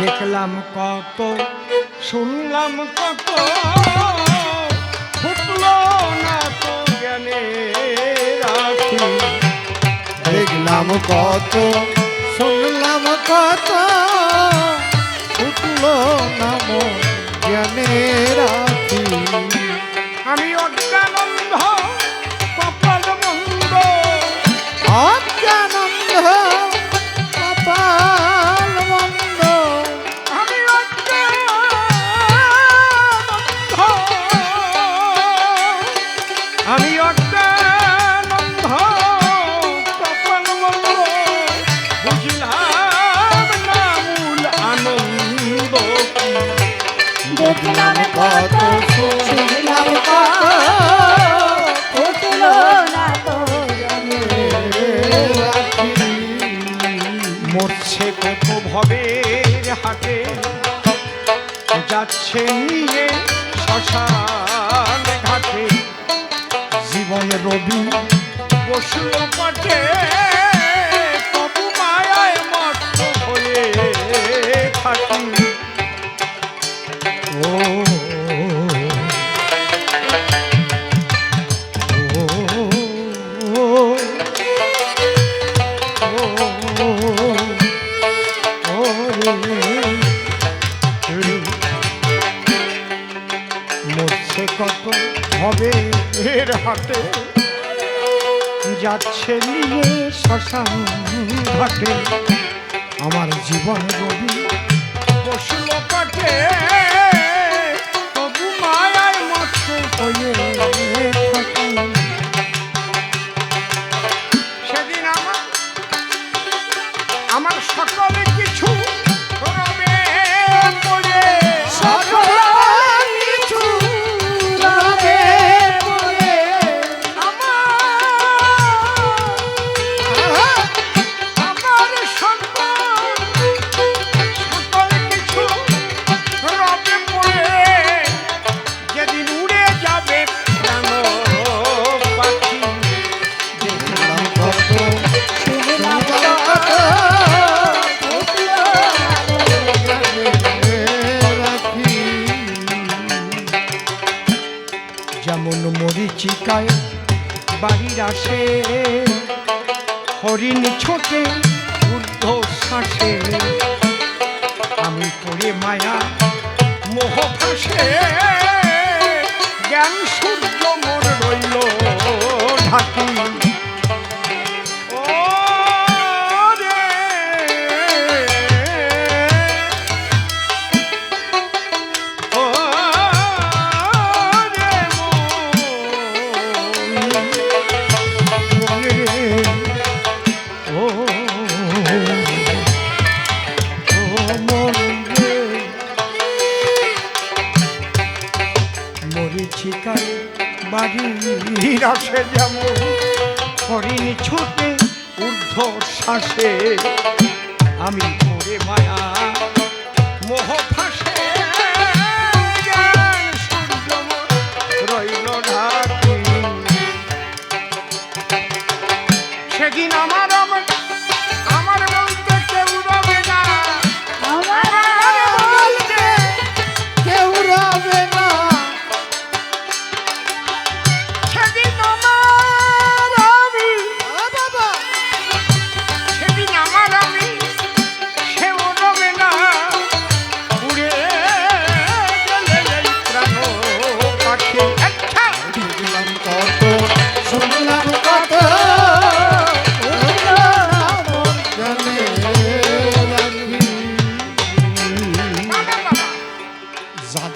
দেখলাম কত শুনলাম কত ফুটল না তো জ্ঞানে রাখি দেখলাম কত শুনলাম কত আনন্দ সেই ঘাটে যাচ্ছে নিয়ে শ্মশান ঘাটে। আমার জীবন রবি পশু কাটে বাড়ির আসে, হরিণ ছোটে, ঊর্ধ্ব শাসে আমি পড়ে মায়া, মোহ ফাঁসে জ্ঞান সূর্য মোর রইল ঢাকি। শিকার বাড়ির আসে যেমন হরিণ ছোটে ঊর্ধ্ব শ্বাসে আমি মায়া মোহ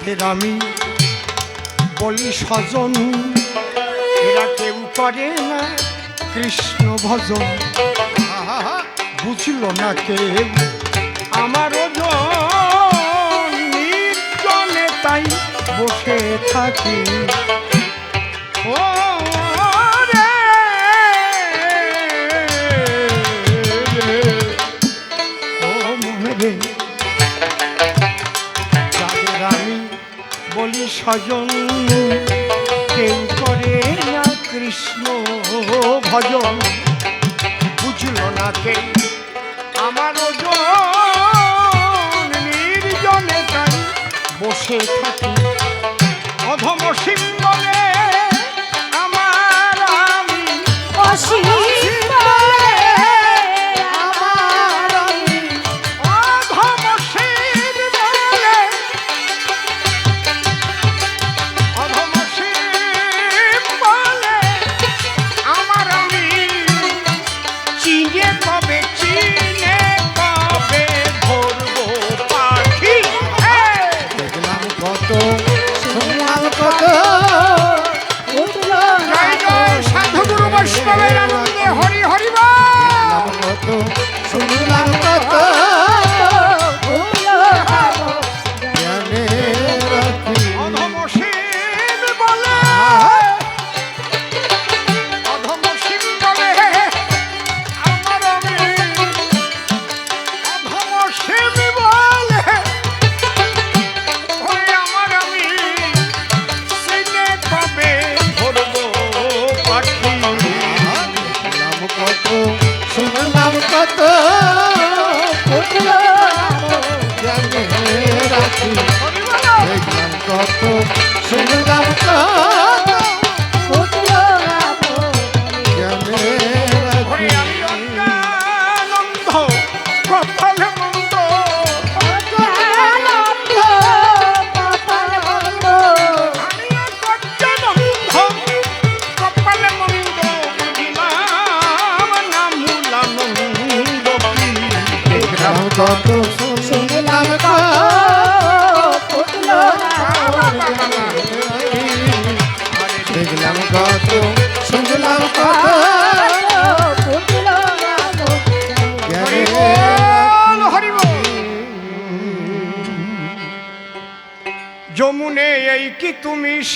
যাদের আমি বলি স্বজন। এরা কেউ করে না কৃষ্ণ ভজন। বুঝল না কে আমার নির্জনে তাই বসে থাকি। ও স্বজন কেউ করে না কৃষ্ণ ভজন। বুঝল না কেউ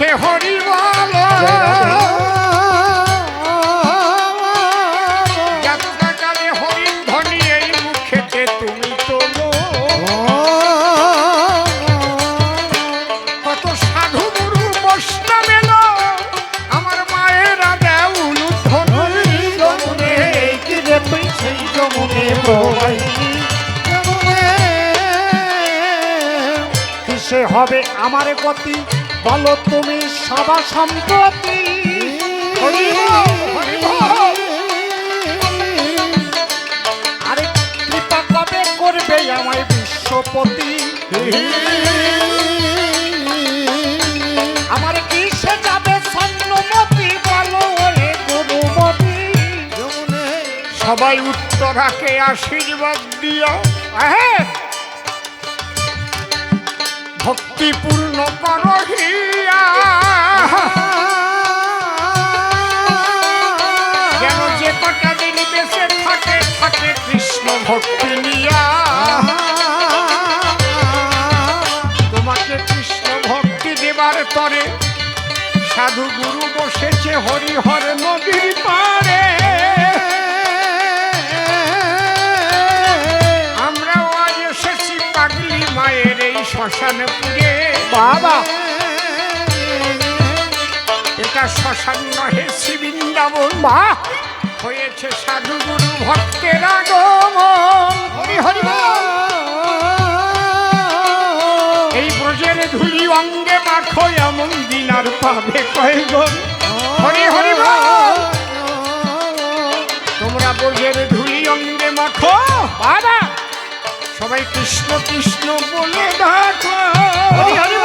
মুখে হরি বলো যাত্রাকালে হরিণ ধ্বনি এই মুখেতে তুমি কত সাধু গুরু বৈষ্ণব আমার মায়েরা দেউল ধ্বনি যমুনে সেই যমুনে যমুনে, কিসে হবে আমার গতি? বলো তুমি সবা সম্পত্তি। আরে কৃপা কবে করবে আমায় বিশ্বপতি? আমার কিসে যাবে স্বর্ণমতি? বলো ওরে গুরুমতি। সবাই উত্তরাকে আশীর্বাদ দিও। হ্যাঁ ভক্তিপূর্ণ করহিয়া যেন যে কটা দিন বেঁচে থাকে থাকে কৃষ্ণ ভক্তি নিয়া। তোমাকে কৃষ্ণ ভক্তি দেবার তরে সাধু গুরু বসেছে হরিহর নদীর পারে মায়ের এই শ্মশানে পুরে বাবা। এটা শ্মশান নহে শ্রীবৃন্দাবন। বা হয়েছে সাধু গুরু ভক্তের আগমন। হরি হরি। এই ব্রজের ধুলি অঙ্গে মাখো এমন দিন আর পাবে কয়জন? হরি হরি সবাই কৃষ্ণ কৃষ্ণ বলে ডাকো। হরি হরি